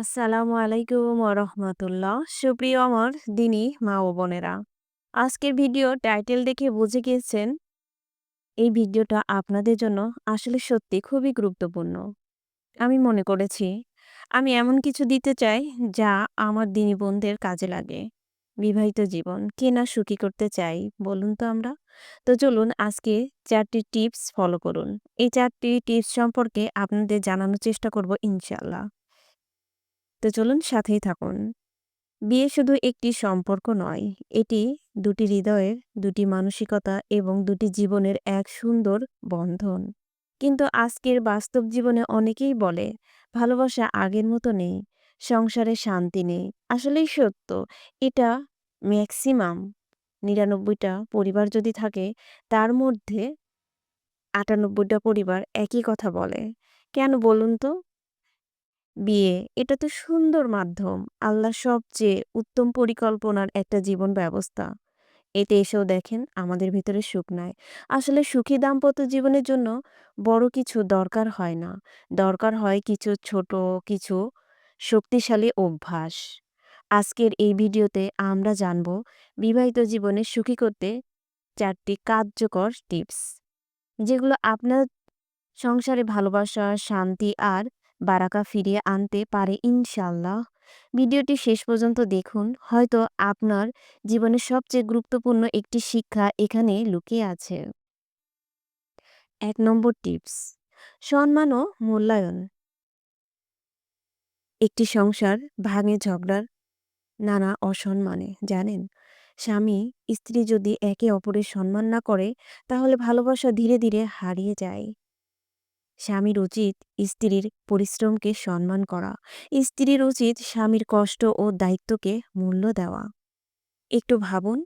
আসসালামু আলাইকুম ওরহমতুল্লাহ। সুপ্রিয় আমার দিনী, মা ও বোনেরা, আজকের ভিডিও টাইটেল দেখে বুঝে গিয়েছেন। এই ভিডিওটা আপনাদের জন্য আসলে সত্যি খুবই গুরুত্বপূর্ণ। আমি মনে করেছি, আমি এমন কিছু দিতে চাই যা আমার দিনী বোনদের কাজে লাগে। বিবাহিত জীবন কে না সুখী করতে চাই বলুন তো আমরা। তো চলুন আজকে চারটি টিপস ফলো করুন। এই চারটি টিপস সম্পর্কে আপনাদের জানানোর চেষ্টা করব ইনশাল্লাহ তো চলুন সাথেই থাকুন। বিয়ে শুধু একটি সম্পর্ক নয়, এটি দুটি হৃদয়ের, দুটি মানসিকতা এবং দুটি জীবনের এক সুন্দর বন্ধন। কিন্তু আজকের বাস্তব জীবনে অনেকেই বলে, ভালোবাসা আগের মতো নেই, সংসারে শান্তি নেই। আসলেই সত্য, এটা ম্যাক্সিমাম। নিরানব্বইটা পরিবার যদি থাকে, তার মধ্যে আটানব্বইটা পরিবার একই কথা বলে। কেন বলুন তো? বিয়ে, এটা তো সুন্দর মাধ্যম। আল্লাহ সবচেয়ে উত্তম পরিকল্পনার একটা জীবন ব্যবস্থা। এতে এসেও দেখেন আমাদের ভিতরে সুখ নাই। আসলে সুখী দাম্পত্য জীবনের জন্য বড় কিছু দরকার হয় না। দরকার হয় কিছু ছোট, কিছু শক্তিশালী অভ্যাস। আজকের এই ভিডিওতে আমরা জানব বিবাহিত জীবনে সুখী করতে চারটি কার্যকর টিপস, যেগুলো আপনার সংসারে ভালোবাসা, শান্তি আর বারাকা ফিরিয়ে আনতে পারে ইনশাল্লাহ ভিডিওটি শেষ পর্যন্ত দেখুন। হয়তো আপনার জীবনের সবচেয়ে গুরুত্বপূর্ণ একটি শিক্ষা এখানে লুকিয়ে আছে। এক নম্বর টিপস, সম্মান ও মূল্যায়ন। একটি সংসার ভাঙে ঝগড়ার নানা অসম্মানে, জানেন? স্বামী, স্ত্রী যদি একে অপরের সম্মান না করে, তাহলে ভালোবাসা ধীরে ধীরে হারিয়ে যায়। স্বামীর উচিত স্ত্রীর পরিশ্রমকে সম্মান করা। স্ত্রীর উচিত স্বামীর কষ্ট ও দায়িত্বকে মূল্য দেওয়া। একটু ভাবুন,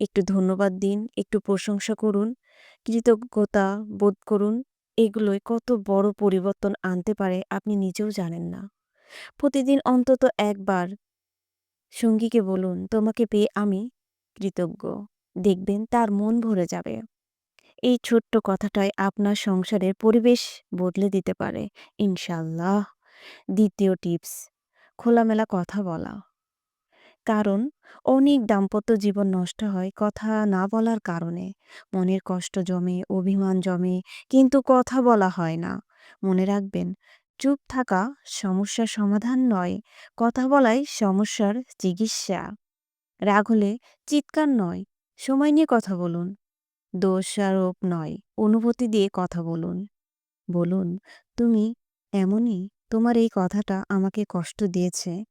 একটু ধন্যবাদ দিন, একটু প্রশংসা করুন, কৃতজ্ঞতা বোধ করুন এগুলোই কত বড় পরিবর্তন আনতে পারে আপনি নিজেও জানেন না। প্রতিদিন অন্তত একবার সঙ্গীকে বলুন, তোমাকে পেয়ে আমি কৃতজ্ঞ। দেখবেন তার মন ভরে যাবে। এই ছোট্ট কথাটাই আপনার সংসারের পরিবেশ বদলে দিতে পারে। ইনশাল্লাহ। দ্বিতীয় টিপস, খোলামেলা কথা বলা। কারণ, অনেক দাম্পত্য জীবন নষ্ট হয় কথা না বলার কারণে। মনের কষ্ট জমে, অভিমান জমে, কিন্তু কথা বলা হয় না। মনে রাখবেন, চুপ থাকা সমস্যার সমাধান নয়, কথা বলাই সমস্যার চিকিৎসা। রাগ হলে চিৎকার নয়। সময় নিয়ে কথা বলুন। দোষারোপ নয়। অনুভূতি দিয়ে কথা বলুন। বলুন, তুমি এমনই? তোমার এই কথাটা আমাকে কষ্ট দিয়েছে।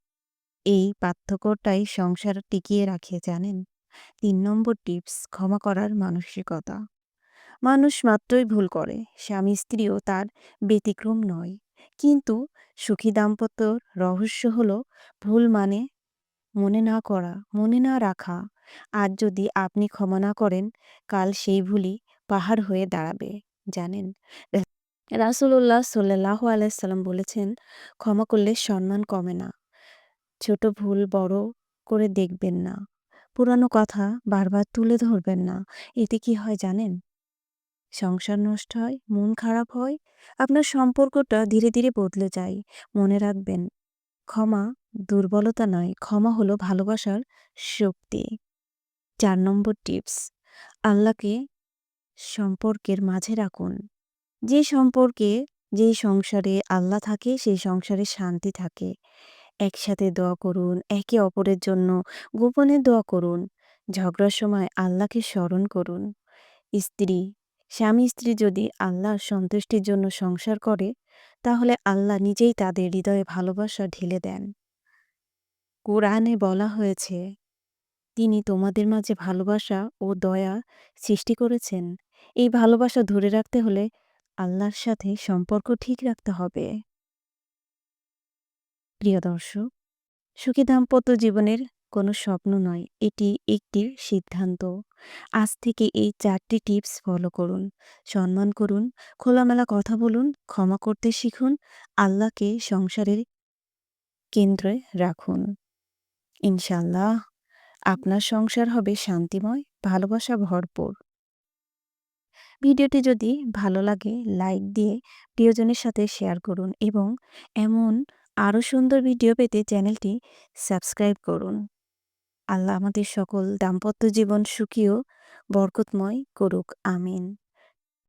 এই পার্থক্যটাই সংসার টিকিয়ে রাখে, জানেন? তিন নম্বর টিপস, ক্ষমা করার মানসিকতা। মানুষ মাত্রই ভুল করে। স্বামী স্ত্রীও তার ব্যতিক্রম নয়। কিন্তু সুখী দাম্পত্যর রহস্য হলো, ভুল মানে মনে না করা, মনে না রাখা আজ যদি আপনি ক্ষমা না করেন, কাল সেই ভুলই পাহাড় হয়ে দাঁড়াবে, জানেন? রাসুল্লাহ সাল্লাহ আলাইসাল্লাম বলেছেন, ক্ষমা করলে সম্মান কমে না। ছোট ভুল বড় করে দেখবেন না। পুরানো কথা বারবার তুলে ধরবেন না। এতে কি হয় জানেন? সংসার নষ্ট হয়, মন খারাপ হয়, আপনার সম্পর্কটা ধীরে ধীরে বদলে যায়। মনে রাখবেন, ক্ষমা দুর্বলতা নয়, ক্ষমা হলো ভালোবাসার শক্তি। চার নম্বর টিপস, আল্লাহকে সম্পর্কের মাঝে রাখুন। যে সম্পর্কে, যে সংসারে আল্লাহ থাকে, সেই সংসারে শান্তি থাকে। একসাথে দোয়া করুন, একে অপরের জন্য গোপনে দোয়া করুন। ঝগড়ার সময় আল্লাহকে স্মরণ করুন। স্ত্রী, স্বামী স্ত্রী যদি আল্লাহর সন্তুষ্টির জন্য সংসার করে, তাহলে আল্লাহ নিজেই তাদের হৃদয়ে ভালোবাসা ঢেলে দেন। কোরআনে বলা হয়েছে, তিনি তোমাদের মাঝে ভালোবাসা ও দয়া সৃষ্টি করেছেন। এই ভালোবাসা ধরে রাখতে হলে আল্লাহর সাথে সম্পর্ক ঠিক রাখতে হবে। প্রিয় দর্শক, সুখী দাম্পত্য জীবনের কোনো স্বপ্ন নয়, এটি একটি সিদ্ধান্ত। আজ থেকে এই চারটি টিপস ফলো করুন, সম্মান করুন, খোলামেলা কথা বলুন, ক্ষমা করতে শিখুন, আল্লাহকে সংসারের কেন্দ্রে রাখুন। ইনশাল্লাহ। আপনার সংসার হবে শান্তিময়, ভালোবাসা ভরপুর। ভিডিওটি যদি ভালো লাগে, লাইক দিয়ে প্রিয়জনের সাথে শেয়ার করুন এবং এমন আরও সুন্দর ভিডিও পেতে চ্যানেলটি সাবস্ক্রাইব করুন। আল্লাহ আমাদের সকল দাম্পত্য জীবন সুখী ও বরকতময় করুক, আমিন।